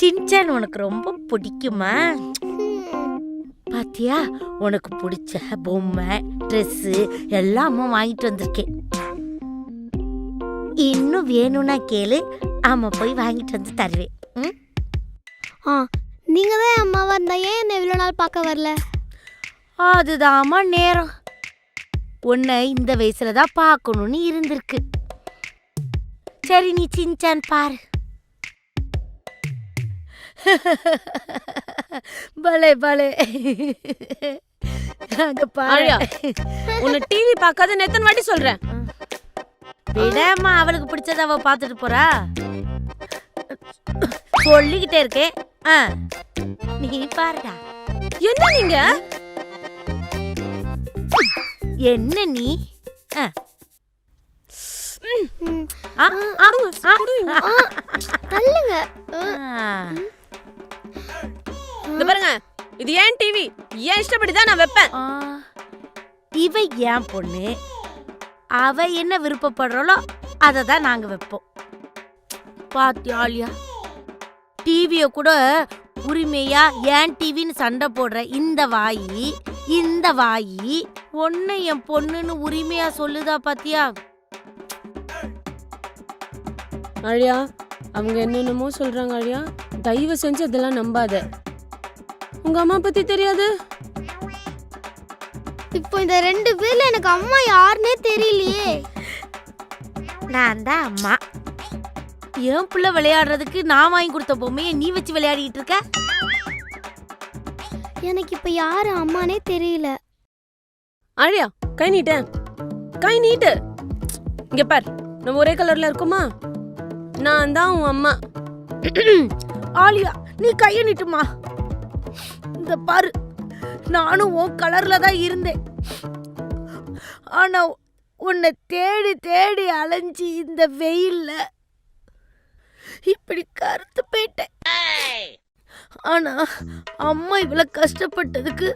Shinchan உனக்கு ரொம்ப பிடிக்குமா? பாத்தியா உனக்கு பிடிச்ச பொம்மை ட்ரெஸ்ஸு எல்லாமும் வாங்கிட்டு வந்திருக்கேன். இன்னும் வேணும்னா கேளு ஆமா போய் வாங்கிட்டு வந்து தருவேன். ம்? ஆ நீங்க தான் என் அம்மாவா இருந்தா ஏன் என்ன இவ்வளோ நாள் பார்க்க வரல? அதுதாம்மா நேரம். உன்னை இந்த வயசுல தான் பார்க்கணும்னு இருந்திருக்கு. சரி நீ சின்சான் பாரு. பலே பலே. அங்க ஆழியா, பாரு உன்னை டிவி பார்க்காத எத்தனை வாட்டி சொல்றேன். விடாம அவளுக்கு பிடிச்சத அவ பார்த்துட்டு போறா. சொல்லிக்கிட்டே இருக்கேன் ஆ. நீ பாருடா. என்ன நீங்க? என்ன நீ? ஆ. தள்ளுங்க. இந்த பாருங்க. இது ஏன் டிவி ஏன் இஷ்டப்படி தான் நான் வைப்பேன். இவ என் பொண்ணு? அவ என்ன விருப்பப்படுறாளோ அதை தான் நாங்க வைப்போம். பாத்தியாலியா டிவிய கூட உரிமையா ஏன் டிவின்னு சண்டை போடுற இந்த வாயி இந்த வாயி ஒன்னு என் பொண்ணுன்னு உரிமையா சொல்லுதா பாத்தியா? ஆழியா அவங்க என்னென்னமோ சொல்றாங்க ஆழியா தயவு செஞ்சு அதெல்லாம் நம்பாத. உங்க அம்மா பத்தி தெரியாது? இப்போ இந்த ரெண்டு பேர்ல எனக்கு அம்மா யாருன்னே தெரியலையே. நான் தான் அம்மா. என் புள்ள விளையாடுறதுக்கு நான் வாங்கி கொடுத்த பொம்மையை நீ வச்சு விளையாடிட்டு இருக்க? எனக்கு இப்போ யாரு அம்மானே தெரியல. ஆழியா கை நீட்டு. கை நீட்டு. இங்க பார் நம்ம ஒரே கலர்ல இருக்குமா? நான் தான் உன் அம்மா. ஆலியா நீ கையை நீட்டுமா? இந்த பாரு நானும் உன் கலர்ல தான் இருந்தேன். ஆனா உன்னை தேடி தேடி அலைஞ்சி இந்த வெயில்ல இப்படி கருத்து போயிட்டேன். ஆனா அம்மா இவ்வளவு கஷ்டப்பட்டதுக்கு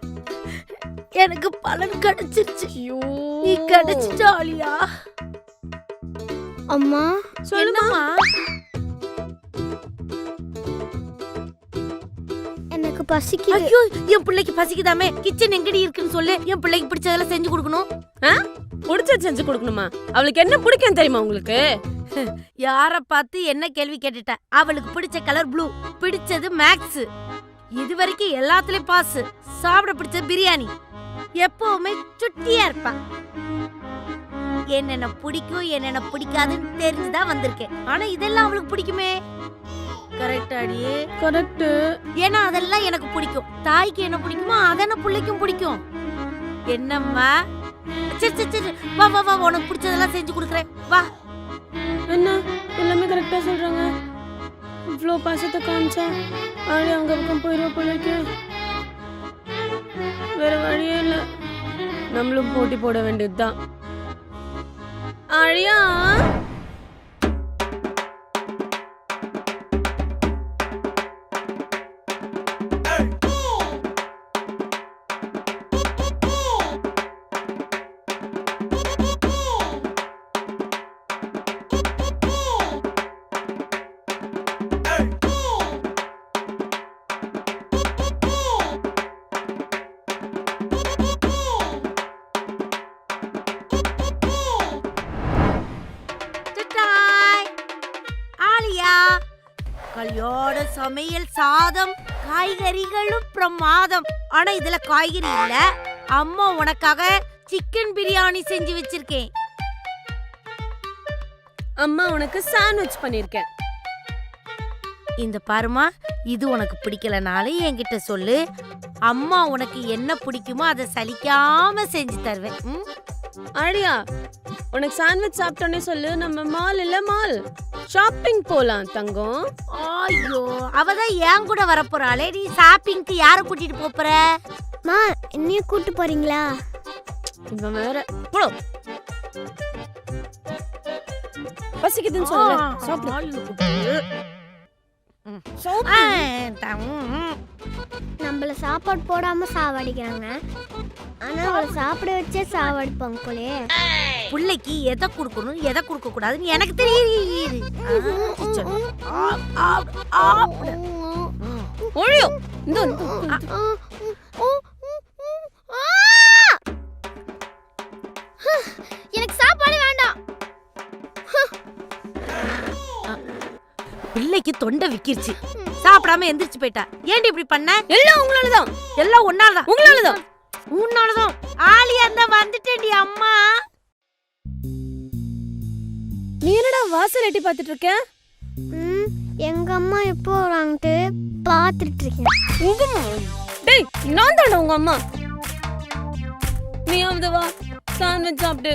எனக்கு பலன் கிடைச்சிருச்சு. நீ கிடைச்சிட்டாலியா ஆலியா. அம்மா சொல்லுமா எனக்கு பசிக்குது. ஐயோ என் பிள்ளைக்கு பசிக்குதாமே? கிச்சன் எங்கடி இருக்குன்னு சொல்லு. என் பிள்ளைக்கு பிடிச்சதெல்லாம் செஞ்சு கொடுக்கணும். ஆ? பிடிச்சது செஞ்சு கொடுக்கணுமா? அவளுக்கு என்ன பிடிக்கும் தெரியுமா உங்களுக்கு? யார பார்த்து என்ன கேள்வி கேட்டுட்ட? அவளுக்கு பிடிச்ச கலர் ப்ளூ பிடிச்சது மேக்ஸ் இது வரைக்கும் எல்லாத்துலயும் பாஸ் சாப்பிட பிடிச்சது பிரியாணி. எப்பவுமே சுட்டியா இருப்பா. என்னென்ன பிடிக்கும் என்னென்ன பிடிக்காதுன்னு தெரிஞ்சுதான் வந்திருக்கேன். ஆனா இதெல்லாம் அவளுக்கு பிடிக்குமே? கரெக்ட் அடியே கரெக்ட் ஏன்னா அதெல்லாம் எனக்கு பிடிக்கும். தாய்க்கு என்ன பிடிக்குமோ அதென்ன பிள்ளைக்கும் பிடிக்கும். என்னம்மா? சரி சரி சரி. வா வா வா உனக்கு பிடிச்சதெல்லாம் செஞ்சு கொடுக்குறேன். வா. என்ன எல்லாமே கரெக்டா சொல்றாங்க. இவ்வளோ பாசத்தை காமிச்சா ஆளி அங்க பக்கம் போயிடுவா போல இருக்கு. வேற வழியே இல்ல. நம்மளும் போட்டி போட வேண்டியதுதான். ஆழியா அழியா கல்யாண சமையல் சாதம் காய்கறிகளும் பிரமாதம். ஆனா இதுல காய்கறி இல்ல. அம்மா உனக்காக சிக்கன் பிரியாணி செஞ்சு வச்சிருக்கேன். அம்மா உனக்கு சாண்ட்விச் பண்ணிருக்கேன். இந்த பாருமா இது உனக்கு பிடிக்கலனாலும் என்கிட்ட சொல்லு. அம்மா உனக்கு என்ன பிடிக்குமோ அதை சலிக்காம செஞ்சு தருவேன். ஆழியா உனக்கு சாண்ட்விச் சாப்பிட்டோன்னே சொல்லு. நம்ம மால் இல்ல மால் ஷாப்பிங் போலாம் தங்கம். ஐயோ அவதான் என் கூட வரப்போறாளே? நீ ஷாப்பிங்க்கு யார கூட்டிட்டு போப் போற மா என்னையும் கூட்டு போறீங்களா? இவன் வேற. போ. பசிக்குதுன்னு சொல்லு சாப்பிடு. நம்மள சாப்பாடு போடாம சாவடிக்கிறாங்க. ஆனா அவளை சாப்பிட வச்சே சாவடிப்பாங்க போலே பிள்ளைக்கு எதை கொடுக்கணும் எதை கொடுக்க கூடாதுன்னு எனக்கு தெரியுது. இந்த எனக்கு சாப்பாடு வேண்டாம். பிள்ளைக்கு தொண்டை விக்கிருச்சு. சாப்பிடாம எந்திரிச்சு போயிட்டா. ஏன்டி இப்படி பண்ண? எல்லாம் உங்களாலதான் எல்லாம் ஒன்னாலதான் உங்களாலதான் உன்னாலதான் ஆலியா இருந்தா வந்துட்டேன்டி அம்மா. நீ என்னடா வாசல் எட்டி பார்த்துட்டு இருக்க? ம், எங்க அம்மா எப்போ வராங்கட்டு பார்த்துட்டு இருக்கேன். உங்க அம்மா? டேய் நான் தானே உங்க அம்மா. நீயாவது வா சாண்ட்விச் சாப்பிட்டு